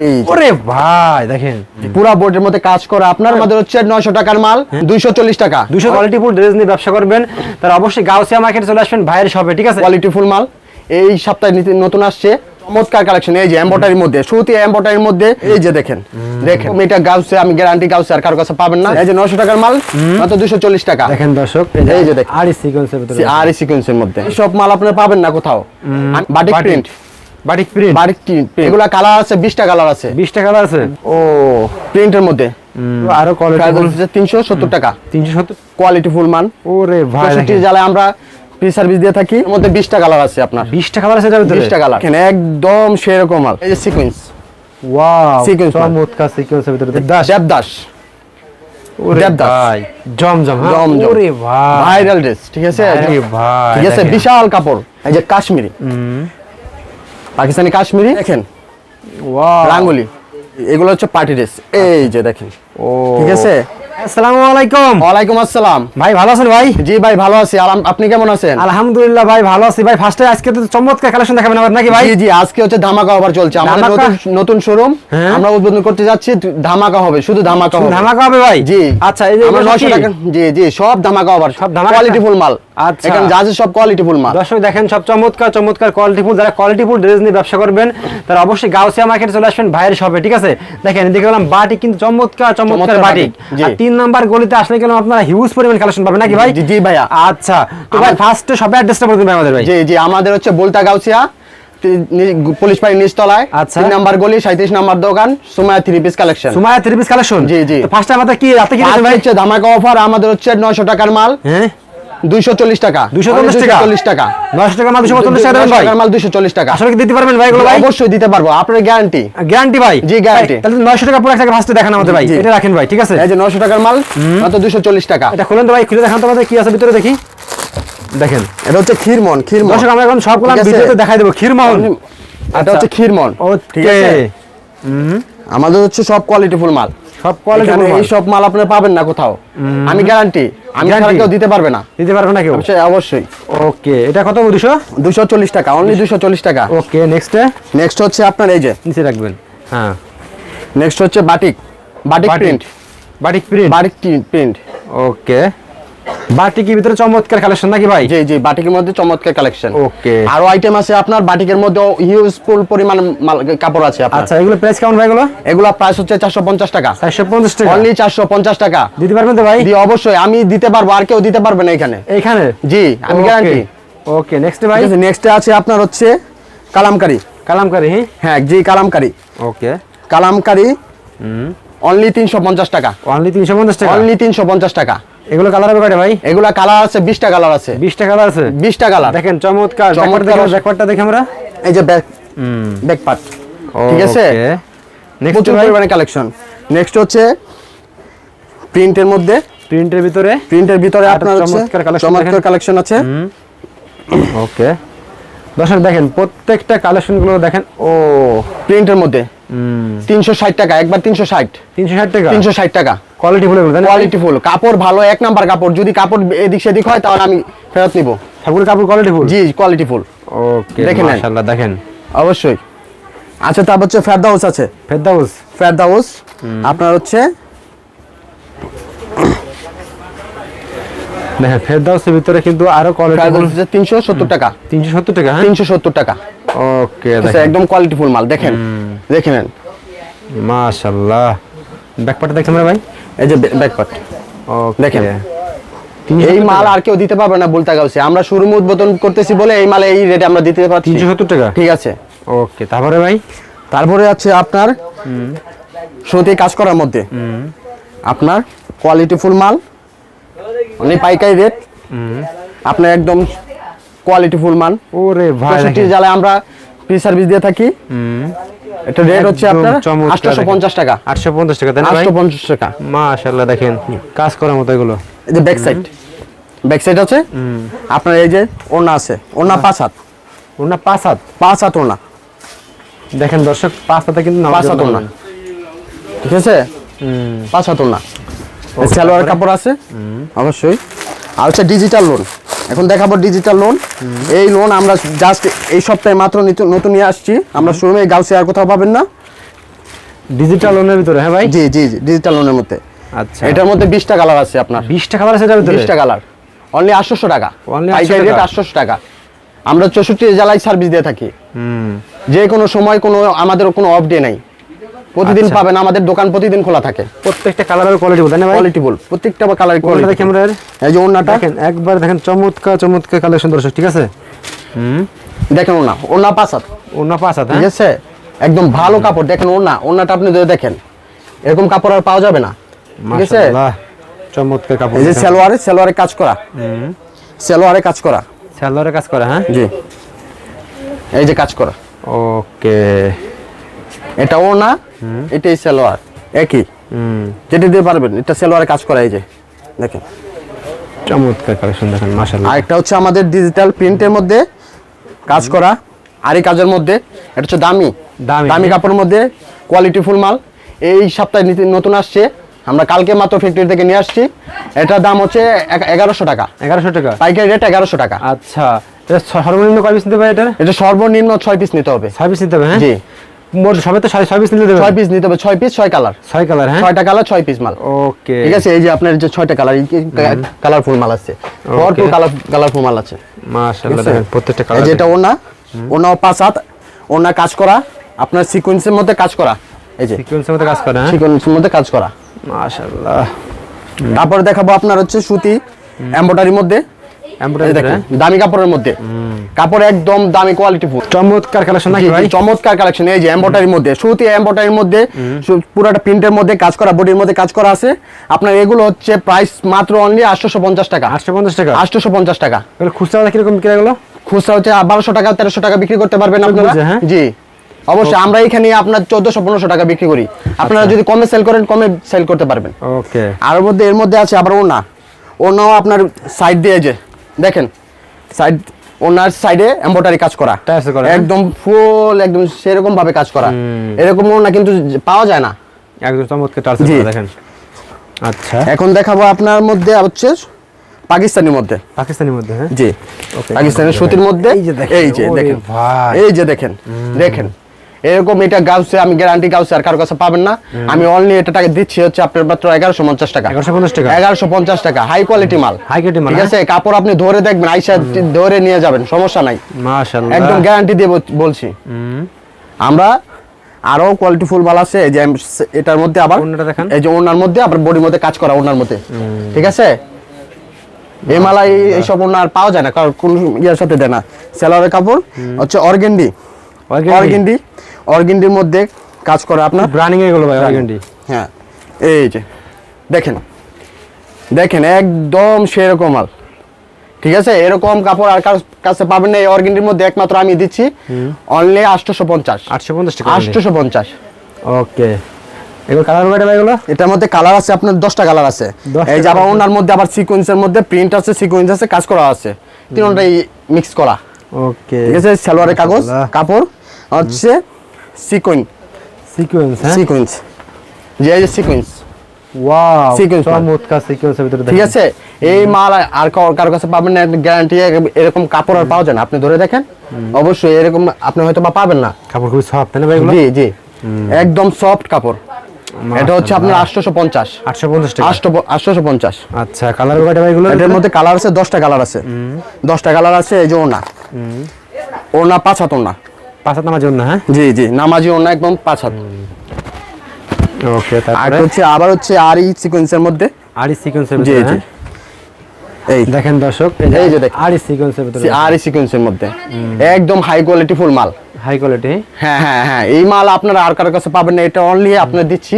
এই যে। ওরে ভাই দেখেন। পুরা বোর্ডের মধ্যে কাজ করা আপনার আমাদের হচ্ছে নয়শো টাকার মাল দুইশো চল্লিশ টাকা। দুশো কোয়ালিটিফুল ড্রেস নিয়ে ব্যবসা করবেন তার অবশ্যই গাউসিয়া মার্কেটে চলে আসবেন ভাইয়ের শপে ঠিক আছে? কোয়ালিটি ফুল মাল। এই সপ্তাহে নতুন আসছে। চমৎকার কালেকশন এই যে এম্বয়ডারির মধ্যে শুরুতে এম্বয়ডারির মধ্যে এই যে দেখেন দেখেন এটা গাউসে আমি গ্যারান্টি গাউসে আর কারও কাছে পাবেন না। এই যে নয়শো টাকার মাল মাত্র টাকা। দেখেন দর্শক এই যে দেখেন। আর সিকোয়েন্সের ভিতরে। আর সিকোয়েন্সের মধ্যে। সব মাল আপনার পাবেন না কোথাও। Batik. Print batik print batik print এগুলা কালার আছে কালার আছে। টাকা আছে? ও প্রিন্টের মধ্যে। আরও কোয়ালিটি তিনশো সত্তর টাকা। তিনশো সত্তর? কোয়ালিটি ফুল মান। ওরে ভাই জালে আমরা ফ্রি সার্ভিস দিয়ে থাকি এর মধ্যে কালার আছে আপনার। টাকা আছে কালার একদম সেরকম মাল এই যে সিকোয়েন্স ওয়াও। চমৎকার সিকোয়েন্সের ভিতরে। দেবদাস। ওরে। ভাই জমজম হ্যাঁ? জমজম। ওরে ভাই। ভাইরাল ড্রেস ঠিক আছে? ঠিক আছে? বিশাল কাপড়। এই যে কাশ্মীরি। পাকিস্তানি কাশ্মীরি? দেখেন। রাঙ্গুলি। এগুলো হচ্ছে পার্টি ড্রেস। এই যে দেখেন। ও। ঠিক আছে? আসসালামু আলাইকুম। ওয়ালাইকুম আসসালাম। ভাই ভালো আছেন ভাই? জি ভাই ভালো আছি। আর আপনি কেমন আছেন? আলহামদুলিল্লাহ ভাই ভালো আছি। ভাই ফার্স্টে আজকে তো চমৎকার কালেকশন দেখাবেন আবার নাকি ভাই? জি জি আজকে হচ্ছে ধামাকা অফার চলছে। আমাদের নতুন নতুন শোরুম। আমরা উদ্বোধন করতে যাচ্ছি ধামাকা হবে শুধু ধামাকা হবে। ধামাকা হবে ভাই? জি। আচ্ছা এই যে 900 টাকা জি জি সব ধামাকা অফার সব ধামাকা? কোয়ালিটি ফুল মাল। আচ্ছা। এখানে যা আছে সব কোয়ালিটি ফুল মাল। দর্শক দেখেন সব চমৎকার চমৎকার কোয়ালিটিফুল যারা কোয়ালিটিফুল ড্রেস নিয়ে ব্যবসা করবেন তারা অবশ্যই গাউসিয়া মার্কেটে চলে আসবেন ভাইয়ের শপে ঠিক আছে? দেখেন এদিকে গেলাম বাটিক কিন্তু চমৎকার চমৎকার চমৎকার। আর তিন নাম্বার গলিতে আসলে গেলাম আপনারা হিউজ পরিমাণ কালেকশন পাবেন? নাকি ভাই? জি, ভাই ভাইয়া। আচ্ছা তো ভাই ফার্স্টে সবাই অ্যাড্রেসটা বলুন ভাই আমাদের ভাই। জি জি আমাদের হচ্ছে বলতা গাউসিয়া পুলিশ নিচতলায়। আচ্ছা। তিন নাম্বার গলি সাঁত্রিশ নাম্বার দোকান Sumaya three piece collection Sumaya three piece collection জি, জি। ফার্স্ট আমাদের কি রাতে কি ভাই? হচ্ছে ধামাকা অফার আমাদের হচ্ছে নয়শো টাকার মাল। হ্যাঁ? দুইশো চল্লিশ টাকা। 240 টাকা? চল্লিশ টাকা। নয়শো টাকা মাল দুশো পঞ্চাশ টাকা ভাই। টাকার মাল দুইশো চল্লিশ টাকা। আসলে কি দিতে পারবেন ভাই ভাই? অবশ্যই দিতে পারব। আপনার গ্যারান্টি গ্যারান্টি ভাই? জি, guarantee। তাহলে নয়শো টাকা পুরো টাকা ফার্স্টে দেখান আমাদের ভাই। এটা রাখেন ভাই ঠিক আছে? এই যে নয়শো টাকার মাল মাত্র দুশো চল্লিশ টাকা। এটা খুলেন তো ভাই খুলে দেখান তো কি আছে ভিতরে দেখি। দেখেন। এটা হচ্ছে ক্ষীরমন ক্ষীরমন। দর্শক আমরা এখন সবগুলো ঠিক আছে? ভিডিওতে দেখাই দেবো ক্ষীরমোহন এটা হচ্ছে ক্ষীরমন। আমাদের হচ্ছে সব কোয়ালিটি ফুল মাল। সব কোয়ালিটি মানে এই সব মাল আপনি পাবেন না কোথাও। আমি গ্যারান্টি আমি ছাড়া কেউ দিতে পারবে না। দিতে পারবে না কেউ? অবশ্যই অবশ্যই। ওকে এটা কত দুশো দুশো চল্লিশ টাকা অনলি দুশো চল্লিশ টাকা। ওকে নেক্সট নেক্সট হচ্ছে আপনার এই যে। নিচে রাখবেন হ্যাঁ। নেক্সট হচ্ছে batik batik. Print batik print batik print okay বাটিকের ভিতরে চমৎকার কালেকশন নাকি ভাই? জি জি বাটিকের মধ্যে চমৎকার কালেকশন ওকে। আরও আইটেম আছে আপনার বাটিকের মধ্যে হিউজফুল পরিমাণ কাপড় আছে আপনার। আচ্ছা এগুলো প্রাইস কেমন ভাই এগুলো? এগুলা প্রাইস হচ্ছে চারশো পঞ্চাশ টাকা। চারশো পঞ্চাশ টাকা? অনলি চারশো পঞ্চাশ টাকা। দিতে পারবেন তো ভাই? জি অবশ্যই। আমি দিতে পারব আর কেউ দিতে পারবে না এখানে। এইখানে? জি আমি গ্যারান্টি ওকে নেক্সট ভাই? নেক্সট আছে আপনার হচ্ছে কালামকারি। কালামকারি? হ্যাঁ জি কালামকারি। ওকে। কালামকারি অনলি তিনশো পঞ্চাশ টাকা। অনলি তিনশো পঞ্চাশ টাকা? অনলি তিনশো পঞ্চাশ টাকা। এগুলো কালার হবে কয়টা ভাই? এগুলা কালার আছে বিশটা কালার আছে। বিশটা কালার আছে? বিশটা কালার দেখেন চমৎকার। চমৎকার। ব্যাকওয়ার্ডটা দেখি আমরা। এই যে ব্যাক ব্যাক পার্ট ঠিক আছে? নেক্সট পরিমাণে কালেকশন নেক্সট হচ্ছে প্রিন্টের মধ্যে। প্রিন্টের ভিতরে? প্রিন্টের ভিতরে আর আপনার চমৎকার collection চমৎকার কালেকশন আছে। ওকে দর্শক দেখেন প্রত্যেকটা কালেকশনগুলো দেখেন ও। প্রিন্টের মধ্যে। তিনশো ষাট টাকা একবার তিনশো ষাট। তিনশো ষাট টাকা? তিনশো ষাট টাকা। কোয়ালিটি ফুল এগুলো কোয়ালিটি ফুল কাপড় ভালো এক নাম্বার কাপড়। যদি কাপড় এদিক সেদিক হয় তাহলে আমি ফেরত নিব। সবগুলো কাপড় কোয়ালিটি ফুল জি কোয়ালিটি ফুল ওকে দেখে মাশাআল্লাহ দেখেন। অবশ্যই। আচ্ছা তারপর হচ্ছে ফেরদাউস আছে। ফেরদাউস ফেরদাউস আপনার হচ্ছে? দেখেন ফেরদাউসের ভিতরে কিন্তু আরও কোয়ালিটি ফুল ফেরদাউস হচ্ছে তিনশো সত্তর টাকা। তিনশো সত্তর টাকা হ্যাঁ? তিনশো সত্তর টাকা। ওকে দেখেন। একদম কোয়ালিটি ফুল মাল। দেখেন দেখে নেন। মাশাআল্লাহ। ব্যাকপার্টটা দেখছেন ভাই। এই যে ব্যাকপার্ট ওকে দেখেন। এই মাল আর কেউ দিতে পারবে না বলতে গাউছে আমরা শোরুম উদ্বোধন করতেছি বলে এই মালে এই রেটে আমরা দিতে পারছি। তিনশো সত্তর টাকা? ঠিক আছে। ওকে তারপরে ভাই? তারপরে আছে আপনার শুরুতেই কাজ করার মধ্যে। আপনার কোয়ালিটি ফুল মাল অনেক পাইকারি রেট আপনার একদম কোয়ালিটি ফুল মান ওরে ভাই। পঁয়ষট্টি দেখেন। জালে আমরা ফ্রি সার্ভিস দিয়ে থাকি। এটা রেট হচ্ছে আপনার চমৎকার আটশো দেখেন। পঞ্চাশ টাকা। আটশো পঞ্চাশ টাকা তাই না ভাই? আটশো পঞ্চাশ টাকা। মাশাআল্লাহ দেখেন কাজ করার মতো এগুলো। এই যে ব্যাক সাইড ব্যাক সাইড আছে আপনার এই যে ওনা আছে। ওনা পাঁচ হাত। ওনা পাঁচ হাত? পাঁচ হাত ওনা দেখেন দর্শক পাঁচ হাতে কিন্তু পাঁচ হাত ওনা ঠিক আছে? পাঁচ হাত ওনা সালোয়ার কাপড় আছে? অবশ্যই। আর হচ্ছে ডিজিটাল লোন এখন দেখাবো ডিজিটাল লোন এই লোন আমরা জাস্ট এই সপ্তাহে মাত্র নিত- নতুন নিয়ে আসছি। আমরা শোরুমে গাউসে আর কোথাও পাবেন না। ডিজিটাল লোনের ভিতরে হ্যাঁ ভাই? জি জি জি ডিজিটাল লোনের মধ্যে। আচ্ছা। এটার মধ্যে বিশটা কালার আছে আপনার। বিশটা কালার আছে এটার ভিতরে? বিশটা কালার অনলি আটশোশো টাকা। পাইকারি 800 রেট টাকা। আটশোশো টাকা। আমরা চৌষট্টি জেলায় সার্ভিস দিয়ে থাকি। হুম। যে কোনো সময় কোনো আমাদের কোনো অফ ডে নাই। প্রতিদিন আচ্ছা। পাবেন আমাদের দোকান প্রতিদিন খোলা থাকে। প্রত্যেকটা কালারের কোয়ালিটি বলতেন না ভাই? কোয়ালিটি বল প্রত্যেকটা কালার কোয়ালিটি দেখি আমরা এই যে ওনাটা দেখেন একবার দেখেন চমৎকার চমৎকার কালেকশন দর্শক ঠিক আছে? হুম। দেখেন ওনা ওনা পাঁচ হাত। ওনা পাঁচ ঠিক হ্যাঁ? আছে? একদম ভালো কাপড় দেখেন ওনা ওনাটা আপনি যদি দেখেন এরকম কাপড় আর পাওয়া যাবে না। ঠিক আছে? চমৎকার কাপড় এই যে সালোয়ারে সালোয়ারে কাজ করা। হুম। সালোয়ারে কাজ করা। সালোয়ারে কাজ করা হ্যাঁ? জি। এই যে কাজ করা। ওকে। এটা ওনা এটাই সালোয়ার একই। যেটা দিয়ে পারবেন এটা সালোয়ারে কাজ করা এই যে দেখেন। চমৎকার কালেকশন দেখেন মাশাআল্লাহ। আরেকটা হচ্ছে আমাদের ডিজিটাল প্রিন্টের মধ্যে কাজ করা আরই কাজের মধ্যে এটা হচ্ছে দামি। দামি। দামি কাপড়ের মধ্যে কোয়ালিটি ফুল মাল। এই সপ্তাহে নতুন আসছে। আমরা কালকে মাত্র ফ্যাক্টরি থেকে নিয়ে আসছি। এটার দাম হচ্ছে এগারোশো টাকা। এগারোশো টাকা? পাইকারি রেট এগারোশো টাকা। আচ্ছা। এটা সর্বনিম্ন কয় পিস নিতে পারে এটা? এটা সর্বনিম্ন ছয় পিস নিতে হবে। ছয় পিস নিতে হবে হ্যাঁ? জি। মোট সবে তো ছয় ছয় পিস নিতে দেবে ছয় পিস নিতে হবে। ছয় পিস ছয় কালার ছয় কালার হ্যাঁ? ছয়টা কালার ছয় পিস মাল। ওকে ঠিক আছে? এই যে আপনার যে ছয়টা কালার কালারফুল মাল আছে। ভরপুর কালার কালারফুল মাল আছে। মাশাআল্লাহ দেখেন প্রত্যেকটা কালার যে এটা ওনা পাঁচ হাত ওনা কাজ করা আপনার সিকোয়েন্সের মধ্যে কাজ করা। এই যে। সিকোয়েন্সের মধ্যে কাজ করে হ্যাঁ? সিকোয়েন্সের মধ্যে কাজ করা। মাশাআল্লাহ। তারপরে দেখাবো আপনার হচ্ছে সুতি এমব্রয়ডারির মধ্যে। দামি কাপড়ের মধ্যে। কাপড় একদম দামি কোয়ালিটি ফুল চমৎকার কালেকশন নাকি ভাই? চমৎকার কালেকশন এই যে এমব্রয়ডারির মধ্যে। সুতি এমব্রয়ডারির মধ্যে পুরাটা প্রিন্টের মধ্যে কাজ করা বডির মধ্যে কাজ করা আছে। আপনার এগুলো হচ্ছে প্রাইস মাত্র অনলি আটশোশো পঞ্চাশ টাকা। আটশো পঞ্চাশ টাকা? আটশোশো পঞ্চাশ টাকা। এগুলো খুচরা কীরকম কিরা গেলো খুচরা হচ্ছে বারোশো টাকা তেরোশো টাকা বিক্রি করতে পারবেন আপনারা। হ্যাঁ? জি। অবশ্যই আমরা এখানে আপনার চোদ্দশো পনেরোশো টাকা বিক্রি করি। আপনারা আচ্ছা। যদি কমে সেল করেন কমে সেল করতে পারবেন। ওকে আর মধ্যে এর মধ্যে আছে আবার ওনা ওনাও আপনার সাইড দিয়ে যে দেখেন সাইড ওনার সাইডে এম্বোটারি কাজ করা? একদম ফুল একদম সেরকম ভাবে কাজ করা। এরকম ওনা কিন্তু পাওয়া যায় না। একদম চমৎকার টার্স দেখেন। আচ্ছা। এখন দেখাবো আপনার মধ্যে হচ্ছে পাকিস্তানের মধ্যে। পাকিস্তানের মধ্যে হ্যাঁ? জি। পাকিস্তানের সুতির মধ্যে। এই যে দেখেন, এই যে দেখেন। এই যে দেখেন। দেখেন। এরকম এটা গাউসে আমি গ্যারান্টি গাউসে আর কারও কাছে পাবেন না। আমি অনলি এটা টাকা দিচ্ছি হচ্ছে আপনার মাত্র এগারোশো পঞ্চাশ টাকা। এগারোশো পঞ্চাশ টাকা? এগারোশো পঞ্চাশ টাকা হাই কোয়ালিটি মাল। হাই মানে ঠিক আছে? কাপড় আপনি ধরে দেখবেন আইসা ধরে নিয়ে যাবেন সমস্যা নাই। মাশাআল্লাহ। একদম গ্যারান্টি দিয়ে বলছি। আমরা আরও কোয়ালিটি ফুল মাল আছে এই যে এটার মধ্যে আবার এই যে ওনার মধ্যে আবার বডির মধ্যে কাজ করা ওনার মধ্যে। ঠিক আছে? এই মালা এই- এইসব ওনা আর পাওয়া যায় না কারণ কোন ইয়ার সাথে দেয় না। সেলারের কাপড় হচ্ছে অর্গেন্ডি। অর্গেন্ডি। অর্গেন্ডির মধ্যে কাজ করা আপনার? ব্রানিং এ গেলো ভাই অর্গেন্ডি। হ্যাঁ এই যে দেখেন দেখেন একদম সেরকম মাল। ঠিক আছে? এরকম কাপড় আর কাছে পাবেন না এই অর্গেন্ডির মধ্যে একমাত্র আমি দিচ্ছি। অনলি আটশোশো পঞ্চাশ আটশো পঞ্চাশ টাকা আটশোশো পঞ্চাশ ওকে। এগুলো কালার কয়টা ভাই এগুলো? এটার মধ্যে কালার আছে আপনার দশটা কালার আছে। এই আবার ওনার মধ্যে আবার সিকোয়েন্সের মধ্যে প্রিন্ট আছে সিকোয়েন্স আছে কাজ করা আছে। তিনটাই মিক্স করা। ওকে। ঠিক আছে? সালোয়ারের কাগজ কাপড়। হচ্ছে সিকোয়েন্স সিকোয়েন্স হ্যাঁ? সিকোয়েন্স যে এই যে সিকোয়েন্স ওয়াও মাল। চমৎকার সিকোয়েন্সের ভিতরে ঠিক আছে? এই মাল আর কারো- কারও কাছে পাবেন না গ্যারান্টি এরকম কাপড় আর পাওয়া যায় না। আপনি ধরে দেখেন অবশ্যই এরকম আপনি হয়তো বা পাবেন না। কাপড় খুবই সফট তাই না ভাই জি জি। একদম সফট কাপড়। এটা হচ্ছে আপনার আটশোশো পঞ্চাশ। আটশো পঞ্চাশ টাকা আটশোশো পঞ্চাশ। আচ্ছা কালার কয়টা ভাই এগুলো এটার মধ্যে কালার আছে দশটা কালার আছে। দশটা কালার আছে এই যে ওনা ওনা পাঁচ হাত ওনা পাঁচ হাত নামার জন্য হ্যাঁ? জি জি নামাজি ওনা একদম পাঁচ হাত। ওকে আর তারপরে হচ্ছে আবার হচ্ছে আর এই সিকোয়েন্সের মধ্যে। আড়ি সিকোয়েন্সের জি জি। হ্যাঁ? এই। দেখেন দর্শক এই যে দেখেন। আড়ি সিকোয়েন্সের ভিতরে আর সিকোয়েন্সের মধ্যে। একদম হাই কোয়ালিটি ফুল মাল। হাই কোয়ালিটি হ্যাঁ হ্যাঁ হ্যাঁ এই মাল আপনারা আর কারোর কাছে পাবেন না এটা অনলি আপনার দিচ্ছি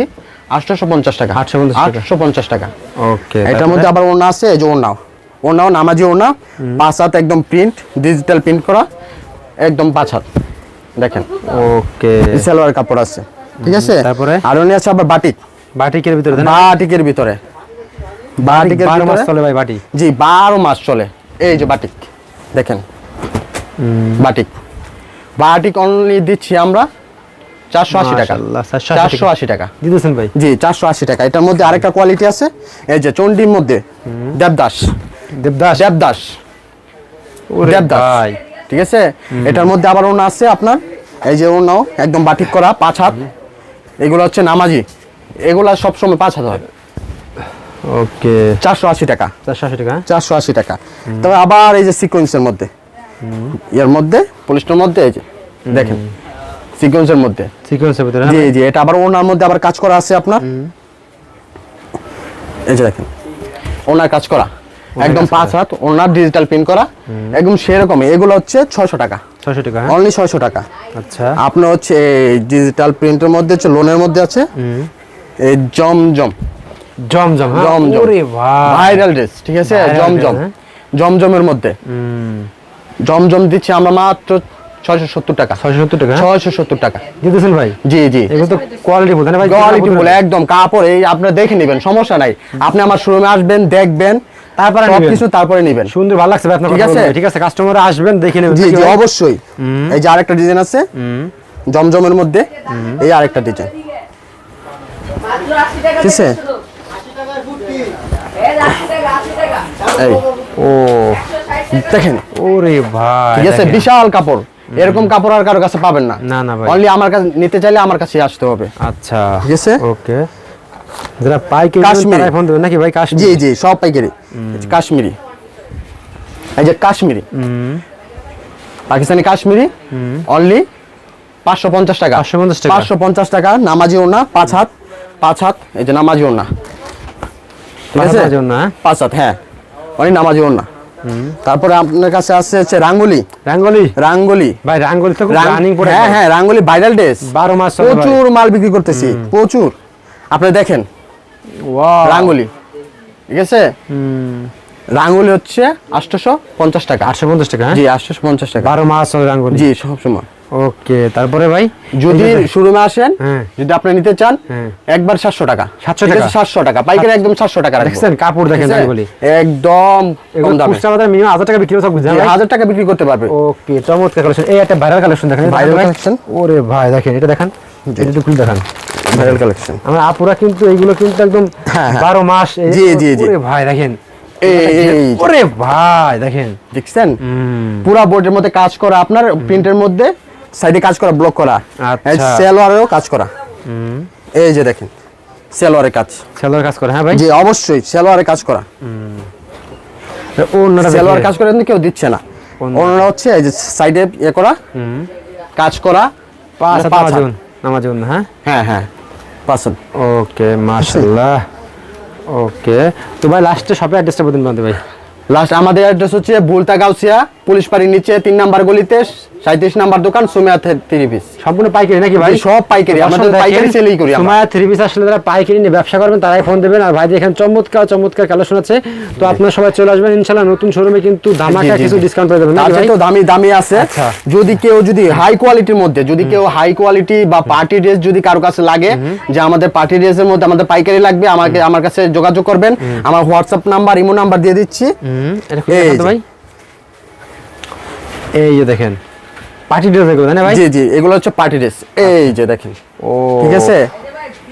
আটশোশো পঞ্চাশ টাকা। 850 টাকা। আটশো পঞ্চাশ টাকা। ওকে এটার মধ্যে আবার ওনা আছে এই যে ওনাও ওনাও নামাজি ওনা পাঁচ হাত একদম প্রিন্ট ডিজিটাল প্রিন্ট করা একদম পাঁচ হাত। দেখেন। ওকে। সালোয়ার কাপড় আছে। ঠিক আছে? তারপরে? আর উনি আছে আবার বাটিক। বাটিকের ভিতরে? বাটিকের ভিতরে। বাটিকের মাস চলে ভাই বাটি জি বারো মাস চলে। এই যে বাটিক দেখেন। বাটিক। বাটিক অনলি দিচ্ছি আমরা চারশো আশি টাকা। মাশাআল্লাহ, 480 চারশো আশি টাকা। দিতেছেন ভাই? জি চারশো আশি টাকা। এটার মধ্যে আরেকটা কোয়ালিটি আছে। এই যে চন্ডির মধ্যে দেবদাস। দেবদাস? দেবদাস। দেবদাস। ঠিক আছে? এটার মধ্যে আবার ওনা আছে আপনার। এই যে ওনাও একদম বাটিক করা পাঁচ হাত। এগুলো হচ্ছে নামাজি। এগুলা সবসময় পাঁচ হাত হাজার ওকে। চারশো আশি টাকা। চারশো আশি টাকা? চারশো আশি টাকা। তবে আবার এই যে সিকোয়েন্সের মধ্যে। এর মধ্যে পলিশটার মধ্যে এই যে দেখেন। সিকোয়েন্সের মধ্যে। সিকোয়েন্সের ভিতরে জি জি এটা আবার ওনার মধ্যে আবার কাজ করা আছে আপনার। এই যে দেখেন। ওনার কাজ করা। একদম পাঁচ হাত ওনার ডিজিটাল প্রিন্ট করা। একদম সেরকম এগুলো হচ্ছে ছয়শো টাকা। ছয়শো টাকা হ্যাঁ? অনলি ছয়শো টাকা। আচ্ছা। আপনার হচ্ছে ডিজিটাল প্রিন্টের মধ্যে হচ্ছে লোনের মধ্যে আছে। এই জমজম। জমজম হ্যাঁ? জমজম। ভাইরাল ড্রেস ঠিক আছে? জমজম। হ্যাঁ? জমজমের মধ্যে। জমজম দিচ্ছি আমরা মাত্র ছয়শো সত্তর টাকা। ছয়শো সত্তর টাকা হ্যাঁ? ছয়শো সত্তর টাকা। দিতেছেন ভাই? জি জি। এগুলো তো কোয়ালিটি বলতে ভাই? কোয়ালিটি বলে একদম। কাপড় এই আপনারা দেখে নেবেন সমস্যা নাই। আপনি আমার শোরুমে আসবেন দেখবেন। তারপরে সব নিবেন। কিছু তারপরে নেবেন। সুন্দর ভালো লাগছে আপনার ঠিক আছে? ঠিক আছে কাস্টমার আসবেন দেখে নেবেন। জি জি অবশ্যই। এই যে আরেকটা ডিজাইন আছে। জমজমের মধ্যে। এই আরেকটা ডিজাইন। ঠিক আছে? এই। ও। দেখেন। ওরে ভাই ঠিক আছে? বিশাল কাপড়। এরকম কাপড় আর কারও কাছে পাবেন না। না, না ভাই। অনলি আমার কাছে নিতে চাইলে আমার কাছে আসতে হবে। আচ্ছা। ঠিক আছে? ওকে। যারা পাইকারি কাশ্মীরি। ফোন দেবেন নাকি ভাই কাশ্মীর? জি জি সব পাইকারি। কাশ্মীরি। এই যে কাশ্মীরি। পাকিস্তানি কাশ্মীরি অনলি পাঁচশো পঞ্চাশ টাকা। 550 টাকা। পাঁচশো পঞ্চাশ টাকা নামাজি ওনা পাঁচ হাত পাঁচ হাত এই যে নামাজি ওনা পাঁচ হ্যাঁ? পাঁচ হাত হ্যাঁ। অনেক নামাজি ওনা তারপরে আপনার কাছে আছে হচ্ছে রাঙ্গুলি। রাঙ্গলি? রাঙ্গুলি। ভাই রাঙ্গলি তো রানিং পড়ে হ্যাঁ হ্যাঁ রাঙ্গুলি ভাইরাল ড্রেস বারো মাস প্রচুর মাল বিক্রি করতেছি প্রচুর। আপনি দেখেন. রাঙ্গুলি। ঠিক আছে? রাঙ্গুলি হচ্ছে আটশোশো পঞ্চাশ টাকা। আটশো পঞ্চাশ টাকা হ্যাঁ? জি আটশোশো পঞ্চাশ টাকা। বারো মাস রাঙ্গলি। জি সব সময়। ওকে তারপরে ভাই? যদি শোরুমে আসেন হ্যাঁ। যদি আপনি নিতে চান হ্যাঁ। একবার সাতশো টাকা। 700 ঠিক আছে, টাকা? 700 টাকা। পাইকারি একদম সাতশো টাকা দেখছেন কাপড় দেখেন? রাঙ্গলি। একদম মিনিমাম হাজার টাকা বিক্রি হতে হাজার টাকা বিক্রি করতে পারবে। ওকে চমৎকার কালেকশন এই একটা ভাইরাল কালেকশন দেখেন এটা Viral ভাই। collection? ওরে ভাই দেখেন এটা দেখেন এটা একটু খুলে দেখান। ভাইরাল কালেকশন আমার আপুরা কিন্তু এইগুলো কিন্তু একদম হ্যাঁ, হ্যাঁ। বারো মাস জি, জি, জি। ভাই দেখেন। ওরে ভাই দেখেন। দেখছেন? পুরা বোর্ডের মধ্যে কাজ করা আপনার প্রিন্টের মধ্যে সাইডে কাজ করা ব্লক করা। আচ্ছা। সেলোয়ারেও কাজ করা। এই যে দেখেন সেলোয়ারের কাজ। সেলোয়ার কাজ করে হ্যাঁ ভাই? জি অবশ্যই সেলোয়ারে কাজ করা। অন্যটা সেলোয়ার কাজ করে কিন্তু কেউ দিচ্ছে না। অন্যরা হচ্ছে এই যে সাইডে ইয়ে করা কাজ করা পাঁচ মানে পাঁচ নামাজুন হ্যাঁ? হ্যাঁ হ্যাঁ। পাঁচন ওকে মাশাল্লাহ ওকে। তো ভাই লাস্টে শপে অ্যাড্রেসটা বলুন ভাই। লাস্ট আমাদের অ্যাড্রেস হচ্ছে বুলতা গাউসিয়া পুলিশ বাড়ির নিচে তিন নাম্বার গলিতে সাঁত্রিশ নাম্বার দোকান সুমিয়া থ্রি পিস। সম্পূর্ণ পাইকারি নাকি ভাই? সব পাইকারি। আমাদের পাইকারি সেলই করি। থ্রি পিস আসলে যারা পাইকারি নিয়ে ব্যবসা করবেন তারাই ফোন দেবেন। আর ভাই এখানে চমৎকার চমৎকার কালেকশন আছে। তো আপনারা সবাই চলে আসবেন ইনশাআল্লাহ নতুন শোরুমে কিন্তু ধামাকা কিছু ডিসকাউন্ট পেয়ে যাবেন তো দামি দামি আছে। আচ্ছা। যদি কেউ যদি হাই কোয়ালিটির মধ্যে যদি কেউ হাই কোয়ালিটি বা পার্টি ড্রেস যদি কারও কাছে লাগে যে আমাদের পার্টি ড্রেসের মধ্যে আমাদের পাইকারি লাগবে আমাকে আমার কাছে যোগাযোগ করবেন। আমার হোয়াটসঅ্যাপ নাম্বার ইমো নাম্বার দিয়ে দিচ্ছি। ভাই। এই যে দেখেন পার্টি ড্রেস এগুলো না ভাই? জি জি এগুলো হচ্ছে পার্টি ড্রেস। এই যে দেখেন। ও। ঠিক আছে?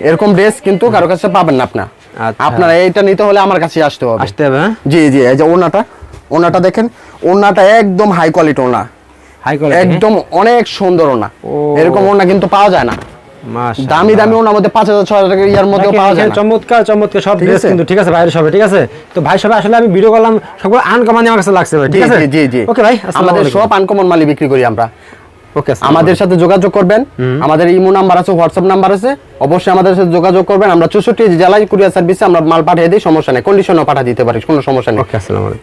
এরকম ড্রেস কিন্তু কারও কাছে পাবেন না আপনার আচ্ছা। আপনারা এইটা নিতে হলে আমার কাছে আসতে হবে। আসতে হবে হ্যাঁ? জি জি এই যে ওনাটা ওনাটা দেখেন ওনাটা একদম হাই কোয়ালিটি ওনা। হাই কোয়ালিটি একদম অনেক সুন্দর ওনা। এরকম ওনা কিন্তু পাওয়া যায় না। দামি দামি ওনার মধ্যে পাঁচ হাজার ছয় হাজার ইয়ার মধ্যেও পাওয়া যায় চমৎকার চমৎকার সব ড্রেস কিন্তু ঠিক আছে ভাইয়ের সবে ঠিক আছে? তো ভাই সবে আসলে আমি ভিডিও করলাম সবগুলো আনকমন আমার কাছে লাগছে ভাই ঠিক আছে? জি জি জি। ওকে ভাই আমাদের সব আনকমন মালি বিক্রি করি আমরা। ওকে আমাদের সাথে যোগাযোগ করবেন। আমাদের ইমো নাম্বার আছে হোয়াটসঅ্যাপ নাম্বার আছে। অবশ্যই আমাদের সাথে যোগাযোগ করবেন। আমরা চৌষট্টি জেলায় কুরিয়ার সার্ভিসে আমরা মাল পাঠিয়ে দিই সমস্যা নেই। কন্ডিশনও পাঠিয়ে দিতে পারি কোনো সমস্যা নেই। ওকে আসসালামু আলাইকুম।